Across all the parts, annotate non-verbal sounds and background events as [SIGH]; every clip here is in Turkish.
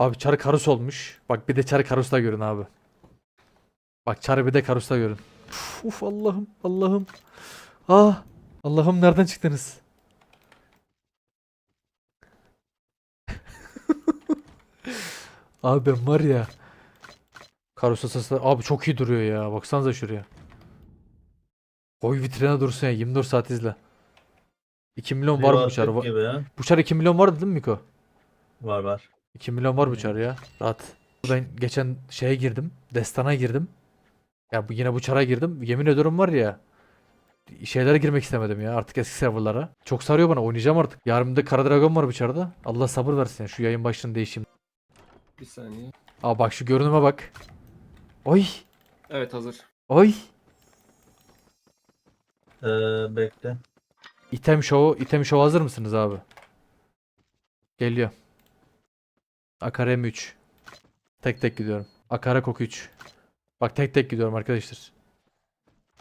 Abi çarı karus olmuş. Bak bir de çarı karusla görün abi. Bak çarı bir de karusla görün. Uf, uf Allah'ım Allah'ım. Ah Allah'ım nereden çıktınız? [LAUGHS] Abi ben var ya. Karus asası abi çok iyi duruyor ya. Baksanıza şuraya. Koy vitrine dursun ya 24 saat izle. 2 milyon var mı bu çar? Yuvarlak Va- gibi ha. Bu çar 2 milyon vardı değil mi Miko? Var var. 2 milyon var bu Hmm. çar ya. Rahat. Ben geçen şeye girdim. Destana girdim. Ya bu yine bu çara girdim. Yemin ediyorum var ya. Şeylere girmek istemedim ya artık eski serverlara. Çok sarıyor bana oynayacağım artık. Yarın de Kara Dragon var bu çarda. Allah sabır versin ya. Şu yayın başlığını değişeyim. Bir saniye. Aa bak şu görünüme bak. Oy. Evet hazır. Oy. Ee, bekle. İtem Show'u, item Show hazır mısınız abi? Geliyor. Akara M3. Tek tek gidiyorum. Akara Koku 3. Bak tek tek gidiyorum arkadaşlar.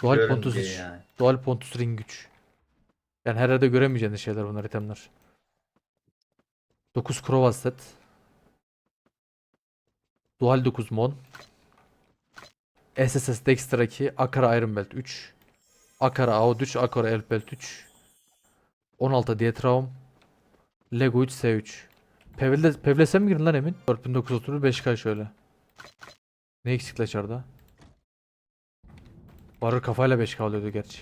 Dual Görün Pontus diye 3. yani. Dual Pontus Ring güç. Yani her yerde göremeyeceğiniz şeyler bunlar itemler. 9 Crow set. Dual 9 Mon. SSS Dexter 2. Akara Iron Belt 3. Akara AOD 3. Akara Elf Belt 3. 16 Dietraum. Lego 3 S3. Pevle, Pevles'e mi girin lan Emin? 4931 5K şöyle. Ne eksikle çarda? Varır kafayla 5K alıyordu gerçi.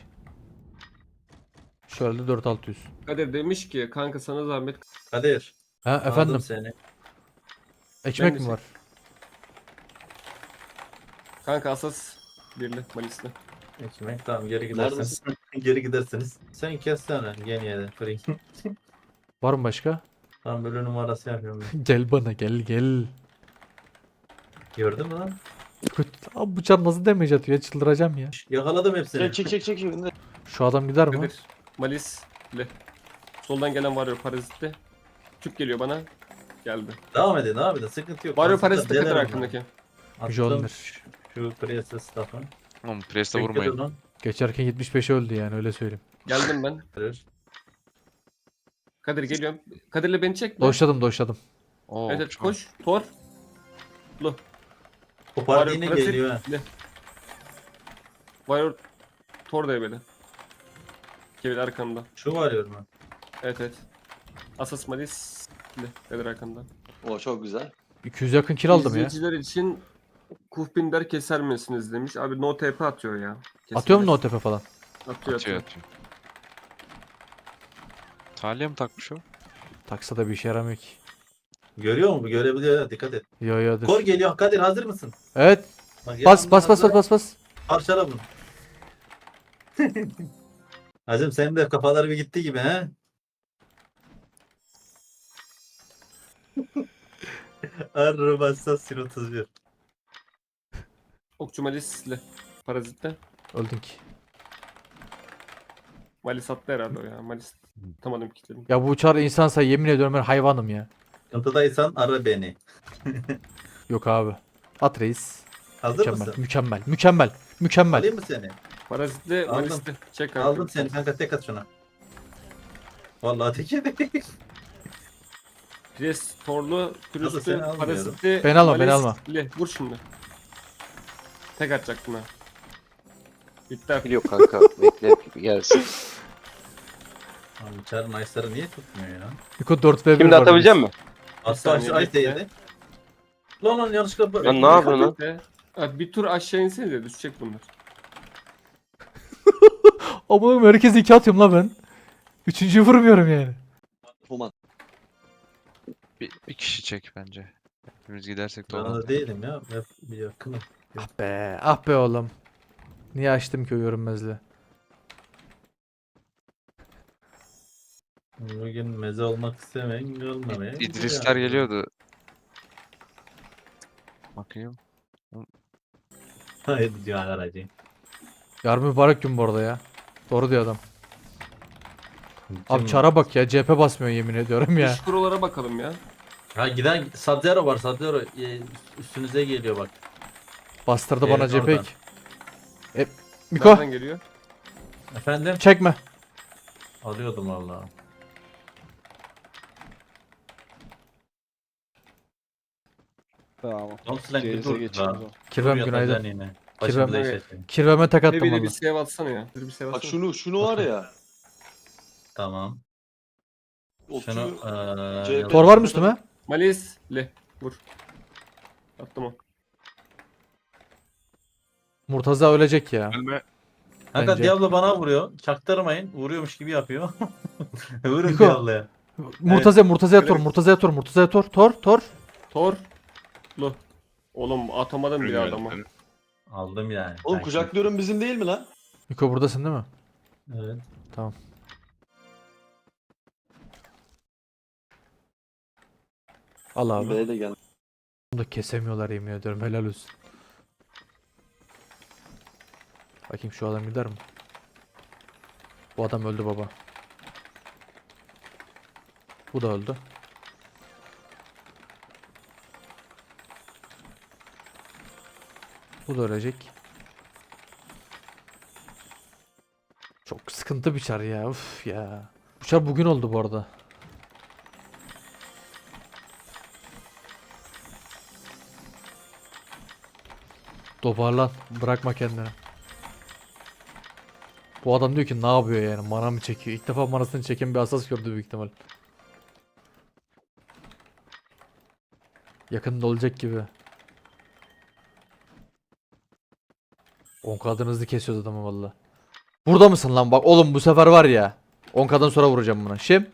Şöyle de 4600. Kadir demiş ki kanka sana zahmet Kadir. Ha Aldım efendim seni. ekmek Ben mi var? kanka asas birli malisli. Ekmek tamam geri gidersiniz. geri gidersiniz. Sen kessene geniye de free. Var mı başka? Tam böyle numarası yapıyorum ben. [LAUGHS] gel bana gel gel. Gördün mü lan? Kötü- Abi bu can nasıl damage atıyor ya çıldıracağım ya. Yakaladım hepsini. Çek çek çek çek. şimdi. Şu adam gider mi? Kadir malisli. Soldan gelen varıyor parazitli. Tüp geliyor bana. Geldi. Devam edin devam edin sıkıntı yok. Varıyor parazitli denerim hakkındaki. Attım olmuş. şu- Priest'e staff'ı. Oğlum preste vurmayın. Geçerken 75 öldü yani öyle söyleyeyim. Geldim ben. Verir. Kadir geliyorum. Kadir'le beni çek. Doşladım doşladım. Oo, Evet, evet çok- koş. Tor. Varıyor yine parazit. geliyor ha. Le. Varıyor. Tor da ebeli. Kevin arkamda. Şu varıyor mu? Evet evet. Asas malis. Kadir arkamda. O çok güzel. 200 yakın kill aldım ya. İzleyiciler için Kufbinder keser misiniz demiş. Abi no TP atıyor ya. Atıyor mu Kesilmez. no tepe falan? Atıyor Atıyor atıyor. atıyor. Talya mı takmış o? Taksa da bir işe yaramıyor ki. Görüyor mu? bu? Görebiliyor dikkat et. Yo yo dur. Kor geliyor. Kadir hazır mısın? Evet. Bak, Bas bas bas hazır. bas bas bas. Parçala bunu. [LAUGHS] Hacım senin de kafalar bir gitti gibi he? Arı Assassin 31. Okçu malisli. Parazitte. Öldün ki. Malis attı herhalde o ya. Malis tutamadım kitledim. Ya bu uçar insansa yemin ediyorum ben hayvanım ya. Sıkıntıdaysan ara beni. [LAUGHS] Yok abi. At reis. Hazır Mükemmel. mısın? Mükemmel. Mükemmel. Mükemmel. Alayım mı seni? Parazitli Aldım. malisli. Çek kanka. Aldım seni kanka tek at şuna. Vallahi tek yedi. Pres [LAUGHS] torlu, seni pürüzlü, almıyorum. parazitli. Beni alma, beni alma. malisli. Vur şimdi. Tek atacaktım ha. Bitti artık. Yok kanka beklet gibi gelsin. [LAUGHS] Abi Çar Nice'ları niye tutmuyor ya? Miko 4 v 1 Şimdi atabilecek misin? Hatta şu bekle. yedi. Lan lan yanlışlıkla Lan ne yapıyorsun lan? Bir tur aşağı insene de düşecek bunlar. [LAUGHS] Ama herkes 2 atıyorum la ben. Üçüncüyü vurmuyorum yani. Human. Bir, bir kişi çek bence. Hepimiz gidersek Ben doğru. de değilim ya. Ben bir yakınım. Ah be, ah be oğlum. Niye açtım ki o görünmezliği? Bugün meze olmak istemeyin görmemeye. İdrisler geliyordu. Bakayım. Hayır diyor aracı. Yarın mübarek gün bu arada ya. Doğru diyor adam. Abi çara bak ya CHP basmıyor yemin ediyorum ya. İş kurulara bakalım ya. Ha giden Sub-Zero var Sub-Zero e, üstünüze geliyor bak. Bastırdı bana Evet, CHP. oradan. E, Miko Nereden geliyor? Efendim? çekme. Alıyordum valla. Tamam. Bir CS'e dur da. Kirvem günaydın. yine. Kirvem- Başımıza Evet. işletin. Kirveme tek Bir attım bir de valla. bir save atsana ya. Bir bir save Bak atsana. şunu şunu var ya. Tamam. Şunu eee, yazalım. Tor var mı üstüme? Malis. Le. Vur. Attım o. Murtaza ölecek ya. Ölme. Kanka Bence. Diablo bana vuruyor. Çaktırmayın. Vuruyormuş gibi yapıyor. [LAUGHS] Vurun Niko. Diablo'ya. Murtaza Murtaza'ya tor. Murtaza'ya tor, Murtaza'ya tor, tor, tor. Tor. Lu. Oğlum atamadım bile adama. Aldım yani. Oğlum Sanki. kucaklıyorum bizim değil mi lan? Niko buradasın değil mi? Evet. Al abi. B'ye de gel. Bunu da kesemiyorlar yemin ediyorum helal olsun. Bakayım şu adam gider mi? Bu adam öldü baba. Bu da öldü. Bu da ölecek. Çok sıkıntı bir çar ya. Uf ya. Bu çar bugün oldu bu arada. Toparlan. Bırakma kendini. Bu adam diyor ki ne yapıyor yani mana mı çekiyor? İlk defa manasını çeken bir asas gördü büyük ihtimal. Yakında olacak gibi. 10 kadın hızlı kesiyoruz adamı valla. Burada mısın lan bak oğlum bu sefer var ya. 10 kadın sonra vuracağım buna. Şim.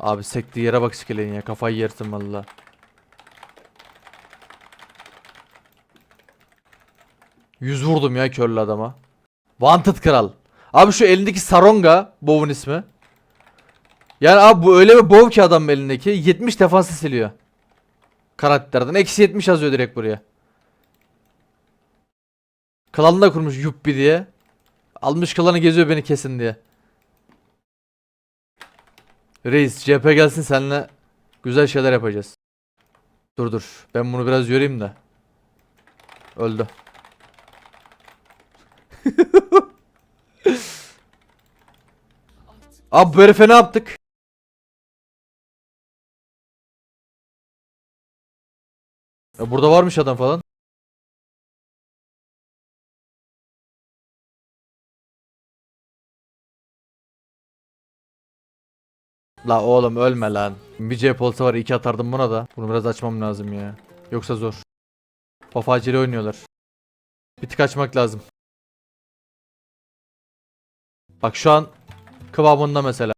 Abi sektiği yere bak sikeleyin ya kafayı yersin valla. Yüz vurdum ya körlü adama. Wanted kral. Abi şu elindeki Saronga Bow'un ismi. Yani abi bu öyle bir bow ki adam elindeki 70 defansı siliyor. Karakterden eksi 70 yazıyor direkt buraya. Klanını da kurmuş yuppi diye. Almış klanı geziyor beni kesin diye. Reis CHP gelsin seninle güzel şeyler yapacağız. Dur dur ben bunu biraz yorayım da. Öldü. [LAUGHS] Abi bu herife ne yaptık? Ya burada varmış adam falan. La oğlum ölme lan. Bir cep olsa var iki atardım buna da. Bunu biraz açmam lazım ya. Yoksa zor. Bafacili oynuyorlar. Bir tık açmak lazım. Bak şu an kıvamında mesela.